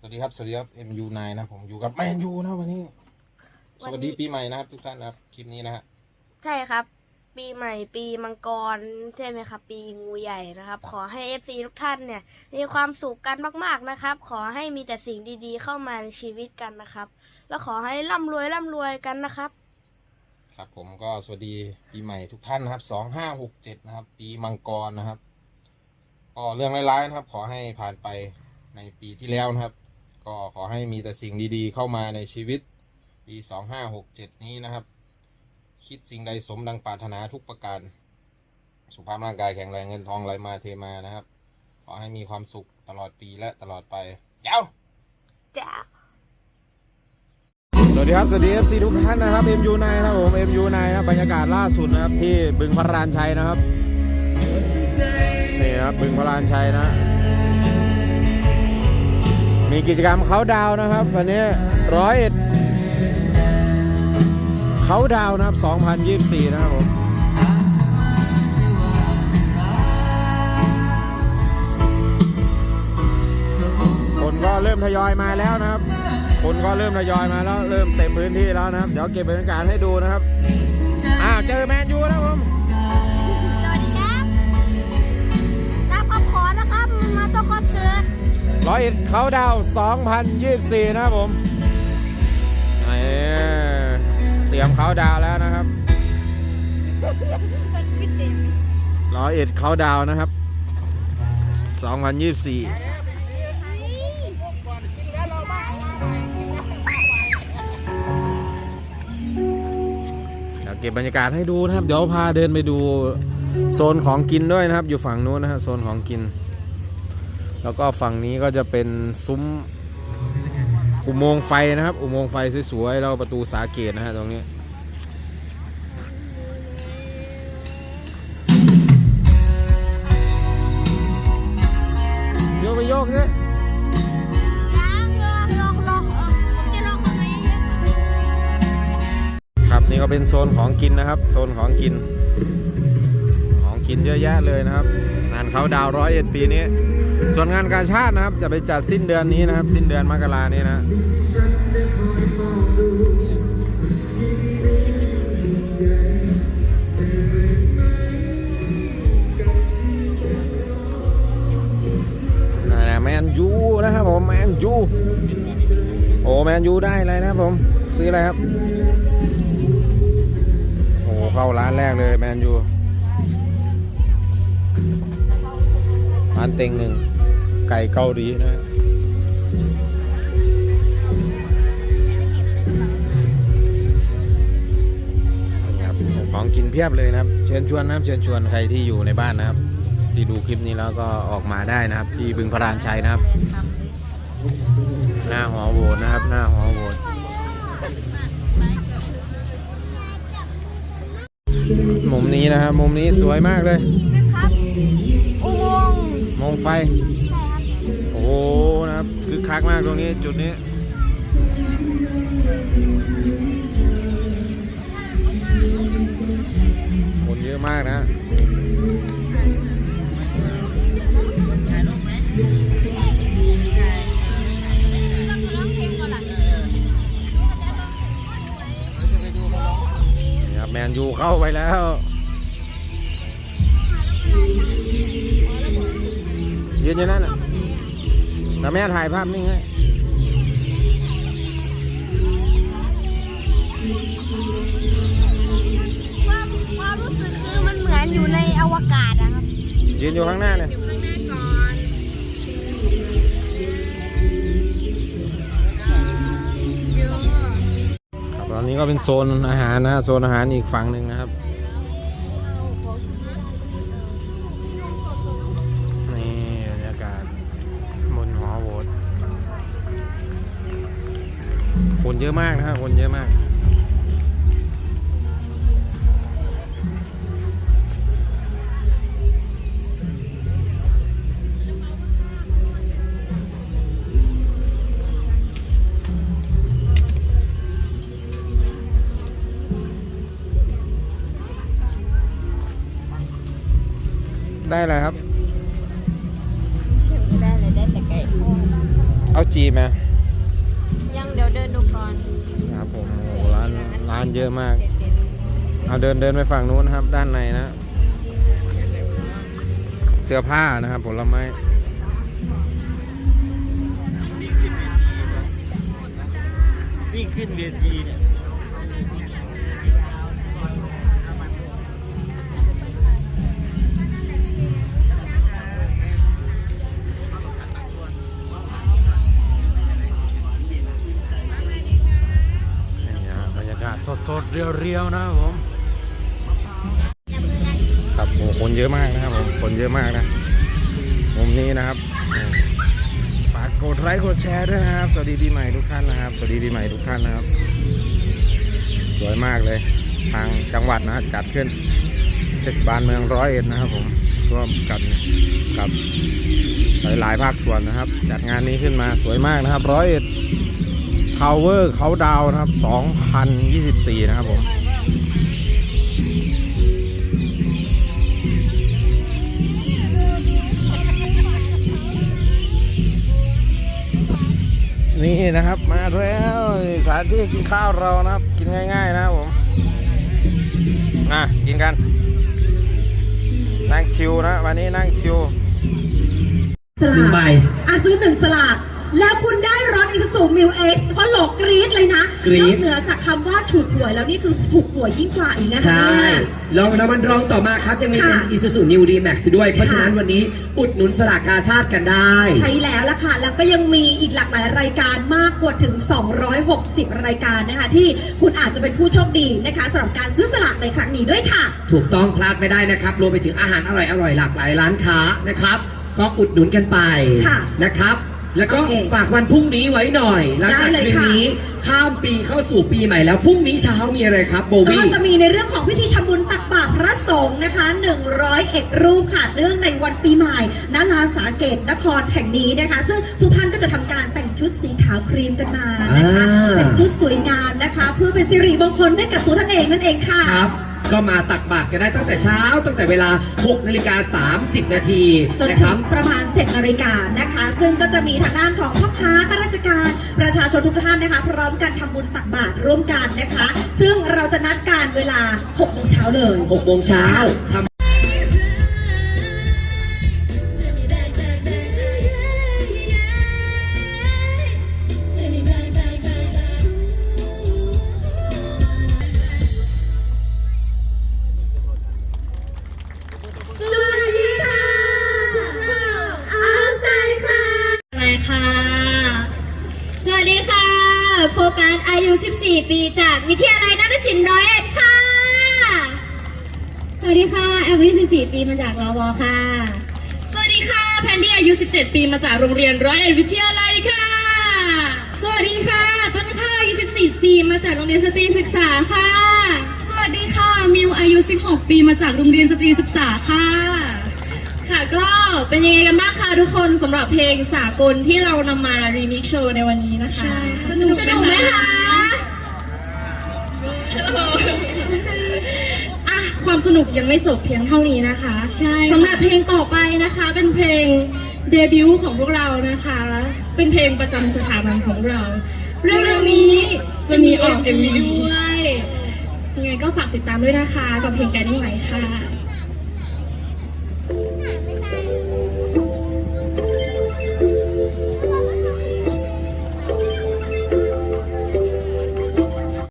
สวัสดีครับ สวัสดีครับ MU9 นะผมอยู่กับแมนยูนะวันนี้ สวัสดีปีใหม่นะครับทุกท่านนะครับคลิปนี้นะฮะใช่ครับ ปีใหม่ปีมังกรใช่ไหมครับ ปีงูใหญ่นะครับ ขอให้ FC ทุกท่านเนี่ย มีความสุขกันมาก ๆนะครับ ขอให้มีแต่สิ่งดีๆ เข้ามาในชีวิตกันนะครับ แล้วขอให้ร่ำรวยร่ำรวยกันนะครับ ครับผมก็สวัสดีปีใหม่ทุกท่านนะครับสองห้าหกเจ็ดนะครับ ปีมังกรนะครับก็เรื่องร้ายๆนะครับ ขอให้ผ่านไปในปีที่แล้วนะครับ ก็ขอให้มีแต่สิ่งดีๆ เข้ามาในชีวิต ปีสองห้าหกเจ็ดนี้นะครับ คิดสิ่งใดสมดังปรารถนาทุกประการ สุขภาพร่างกายแข็งแรงเงินทองไหลมาเทมานะครับ ขอให้มีความสุขตลอดปีและตลอดไป เจ้าจ้า สวัสดีครับ สวัสดี FC ทุกท่านนะครับ MU9 นะครับผม MU9 นะบรรยากาศล่าสุดนะครับที่บึงพระรานชัยนะครับ นี่นะครับบึงพระรานชัยนะ มีกิจกรรมเขาดาวนะครับ วันนี้ร้อยเอ็ดเขาดาวนะครับ 2024 นะครับผมคนก็เริ่มทยอยมาแล้วนะครับ คนก็เริ่มทยอยมาแล้ว เริ่มเต็มพื้นที่แล้วนะครับ เดี๋ยวเก็บบรรยากาศให้ดูนะครับ อ้าวเจอแมนยูนะครับผมสวัสดีครับรับคำขอนะครับ มาต้องคอนเสิร์ ร้อยเอ็ดเขาดาวน์2024 นะครับผมเตรียมเขาดาวแล้วนะครับร้อยเอ็ดเขาดาวนะครับ 2024เดี๋ยวเก็บบรรยากาศให้ดูนะครับ เดี๋ยวพาเดินไปดูโซนของกินด้วยนะครับ อยู่ฝั่งนู้นนะฮะโซนของกิน แล้วก็ฝั่งนี้ก็จะเป็นซุ้มอุโมงค์ไฟนะครับ อุโมงค์ไฟสวยๆแล้วประตูสาเกตนะฮะตรงนี้โยกไปโยกเนมาเยครับนี่ก็เป็นโซนของกินนะครับ โซนของกิน ของกินเยอะแยะเลยนะครับงานเขาดาวร้อยเอ็ดปีนี้ ส่วนงานกาชาตินะครับ จะไปจัดสิ้นเดือนนี้นะครับ สิ้นเดือนมกรานี้นะนั่นแหละแมนยูนะครับผมแมนยูโอ้แมนยูได้อะไรนะครับผมซื้ออะไรครับโอ้เข้าร้านแรกเลยแมนยู ร้านเต็งหนึ่งไก่เกาหลีนะครับของกินเพียบเลยนะครับ เชิญชวนนะครับเชิญชวนใครที่อยู่ในบ้านนะครับ ที่ดูคลิปนี้แล้วก็ออกมาได้นะครับ ที่บึงพระรานชัยนะครับ หน้าหอโบสถ์นะครับ หน้าหอโบสถ์มุมนี้นะครับ มุมนี้สวยมากเลย มองไฟ โอ้โหนะครับคึกคักมากตรงนี้จุดนี้ คนเยอะมากนะครับแมนยูเข้าไปแล้ว ยืนอยู่นั่นน่ะแต่แม่ถ่ายภาพนิ่งให้ความความรู้สึกคือมันเหมือนอยู่ในอวกาศอะครับยืนอยู่ข้างหน้าเนี่ยอยู่ข้างหน้าก่อนครับตอนนี้ก็เป็นโซนอาหารนะฮะโซนอาหารอีกฝั่งหนึ่งนะครับ คนเยอะมากนะครับคนเยอะมาก ได้อะไรครับ ได้เลยได้แต่ไก่ทอดเอาจีบไหมยั ร้านเยอะมาก เอาเดินเดินไปฝั่งนู้นนะครับ ด้านในนะ เสื้อผ้านะครับผลไม้วิ่งขึ้นเวทีเนี่ย เรียวๆนะครับผมครับโอ้คนเยอะมากนะครับผมคนเยอะมากนะมุมนี้นะครับฝากกดไลค์กดแชร์ด้วยนะครับ สวัสดีปีใหม่ทุกท่านนะครับ สวัสดีปีใหม่ทุกท่านนะครับ สวยมากเลย ทางจังหวัดนะจัดขึ้นเทศบาลเมืองร้อยเอ็ดนะครับผมร่วมกันกับหลายๆภาคส่วนนะครับ จัดงานนี้ขึ้นมาสวยมากนะครับร้อยเอ็ด ทาวเวอร์เขาดาวน์นะครับ 2024 นะครับผมนี่นะครับมาแล้วสถานที่กินข้าวเรานะครับ กินง่าย ๆ นะครับผมอะกินกัน นั่งชิวนะ วันนี้นั่งชิวสลากอะซื้อหนึ่งสลากแล้วคุณได้ รถอิซูซูมิวเอ็กซ์เพราะโหลกกรี๊ดเลยนะกรี๊ด นอเหนือจากคำว่าถูกหวยแล้วนี่คือถูกหวยยิ่งกว่าอีกนะคะ ใช่เนี่ยลองรางวัลรองต่อมาครับ ยังมีเป็นค่ะ Isuzu New D-Max ด้วย เพราะฉะนั้นค่ะ วันนี้อุดหนุนสลากกาชาติกันได้ ใช่แล้วล่ะค่ะ แล้วก็ยังมีอีกหลากหลายรายการมากกว่าถึง 260 รายการนะคะ ที่คุณอาจจะเป็นผู้โชคดีนะคะสำหรับการซื้อสลากในครั้งนี้ด้วยค่ะ ถูกต้องพลาดไม่ได้นะครับ รวมไปถึงอาหารอร่อยๆหลากหลายร้านค้านะครับ ก็อุดหนุนกันไปค่ะ นะครับ แล้วก็โอเคฝากวันพรุ่งนี้ไว้หน่อย หลังจากได้เลยคืนค่ะ นี้ข้ามปีเข้าสู่ปีใหม่แล้ว พรุ่งนี้เช้ามีอะไรครับ โบก็วี่ จะมีในเรื่องของพิธีทำบุญตักบาตรพระสงฆ์นะคะ101รูปค่ะเนื่องในวันปีใหม่ณลานสาเกตนครแห่งนี้นะคะ ซึ่งทุกท่านก็จะทำการแต่งชุดสีขาวครีมกันมานะคะอ่าเป็นชุดสวยงามนะคะ เพื่อเป็นสิริมงคลให้กับตัวท่านเองนั่นเองค่ะ ครับ ก็มาตักบาตรกันได้ตั้งแต่เช้า ตั้งแต่เวลา 6 นาฬิกา 30 นาทีจนนะคถึรับ งประมาณ 7นาฬิกานะคะ ซึ่งก็จะมีทางด้านของพ่อค้าข้าราชการ ประชาชนทุกท่านนะคะ พร้อมกันทำบุญตักบาตรร่วมกันนะคะ ซึ่งเราจะนัดการเวลา6โมงเช้าเลย 6 โมงเช้าทำ ค่ะ สวัสดีค่ะ โฟกัสอายุ 14 ปีจากวิทยาลัยนาฏศิลป์ร้อยเอ็ดค่ะ สวัสดีค่ะ แอมอายุ14 ปีมาจากรวค่ะ สวัสดีค่ะ แพนดี้อายุ 17 ปีมาจากโรงเรียนร้อยเอ็ดวิทยาลัยค่ะ สวัสดีค่ะ ต้นข้าวอายุ 14 ปีมาจากโรงเรียนสตรีศึกษาค่ะ สวัสดีค่ะ มิวอายุ 16 ปีมาจากโรงเรียนสตรีศึกษาค่ะ ค่ะก็เป็นยังไงกันบ้างคะทุกคนสำหรับเพลงสากลที่เรานำมารีมิกโชว์ในวันนี้นะคะ สนุกสนุกไหมคะอะความสนุกยังไม่จบเพียงเท่านี้นะคะใช่สำหรับเพลงต่อไปนะคะ เป็นเพลงเดบิวต์ของพวกเรานะคะ เป็นเพลงประจำสถาบันของเรา เรื่องๆนี้จะมีออกเอ็มวีด้วยยังไงก็ฝากติดตามด้วยนะคะ กับเพลงไกด์นิ่งไหวค่ะ